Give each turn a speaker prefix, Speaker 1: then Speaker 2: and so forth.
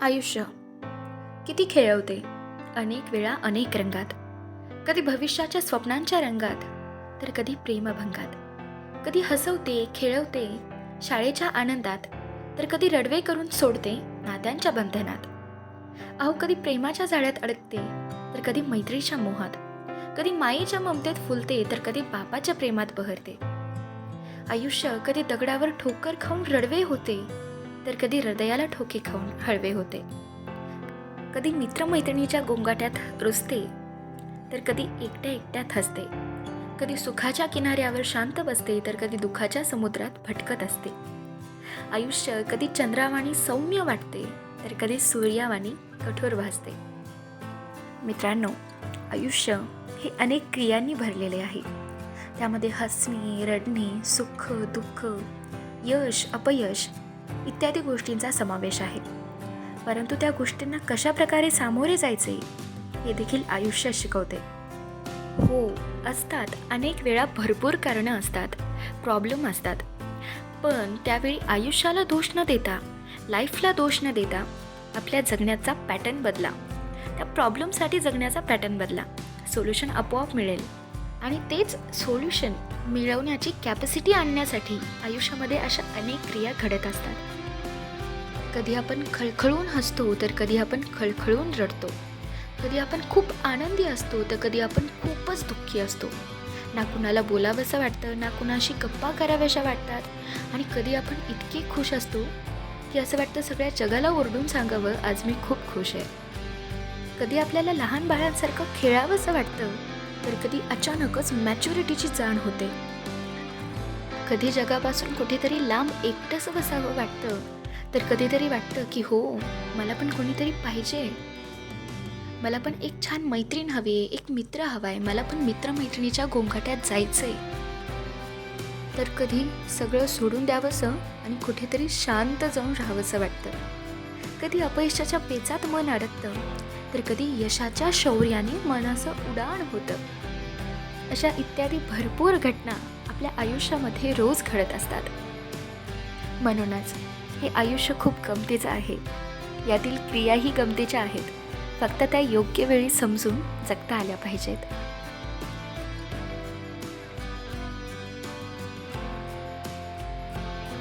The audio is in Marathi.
Speaker 1: आयुष्य. किती खेळवते. अनेक वेळा अनेक रंगात. कधी भविष्याच्या स्वप्नांच्या रंगात तर कधी प्रेमभंगात. कधी हसवते खेळवते शाळेच्या आनंदात तर कधी रडवे करून सोडते नात्यांच्या बंधनात. अहो कधी प्रेमाच्या झाड्यात अडकते तर कधी मैत्रीच्या मोहात. कधी मायेच्या ममतेत फुलते तर कधी बापाच्या प्रेमात बहरते. आयुष्य कधी दगडावर ठोकर खाऊन रडवे होते तर कधी हृदयाला ठोके खाऊन हळवे होते. कधी मित्रमैत्रिणीच्या गोंगाट्यात रुजते तर कधी एकट्या एकट्यात हसते. कधी सुखाच्या किनाऱ्यावर शांत बसते तर कधी दुःखाच्या समुद्रात भटकत असते. आयुष्य कधी चंद्रावाणी सौम्य वाटते तर कधी सूर्यावाणी कठोर भासते. मित्रांनो आयुष्य हे अनेक क्रियांनी भरलेले आहे. त्यामध्ये हसणे रडणे सुख दुःख यश अपयश इत्यादी गोष्टींचा समावेश आहे. परंतु त्या गोष्टींना कशा प्रकारे सामोरे जायचे हे देखील आयुष्य शिकवते. हो असतात. अनेक वेळा भरपूर कारणं असतात. प्रॉब्लेम असतात. पण त्यावेळी आयुष्याला दोष न देता लाईफला दोष न देता आपल्या जगण्याचा पॅटर्न बदला. त्या प्रॉब्लेमसाठी जगण्याचा पॅटर्न बदला. सोल्युशन आपोआप मिळेल. आणि तेच सोल्युशन मिळवण्याची कॅपॅसिटी आणण्यासाठी आयुष्यामध्ये अशा अनेक क्रिया घडत असतात. कधी आपण खळखळून हसतो तर कधी आपण खळखळून रडतो. कधी आपण खूप आनंदी असतो तर कधी आपण खूपच दुःखी असतो. ना कुणाला बोलावंसं वाटतं ना कुणाशी गप्पा कराव्याशा वाटतात. आणि कधी आपण इतके खुश असतो की असं वाटतं सगळ्या जगाला ओरडून सांगावं आज मी खूप खुश आहे. कधी आपल्याला लहान बाळांसारखं खेळावंसं वाटतं तर कधी अचानकच मॅच्युरिटीची जाण होते. कधी जगापासून कुठेतरी लांब एकटंच बसावं वाटतं. तर कधीतरी वाटतं की हो मला पण कोणीतरी पाहिजे. मला पण एक छान मैत्रीण हवी आहे एक मित्र हवा आहे मला पण मित्रमैत्रिणीच्या गोंगाट्यात जायचंय. तर कधी सगळं सोडून द्यावंसं आणि कुठेतरी शांत जाऊन राहावंसं वाटतं. कधी अपयशाच्या पेचात मन अडकतं. तर कधी यशाच्या शौर्याने मनाचं उडाण होतं. अशा इत्यादी भरपूर घटना आपल्या आयुष्यामध्ये रोज घडत असतात. म्हणूनच हे आयुष्य खूप गमतीचं आहे. यातील क्रियाही गमतीच्या आहेत. फक्त त्या योग्य वेळी समजून जगता आल्या पाहिजेत.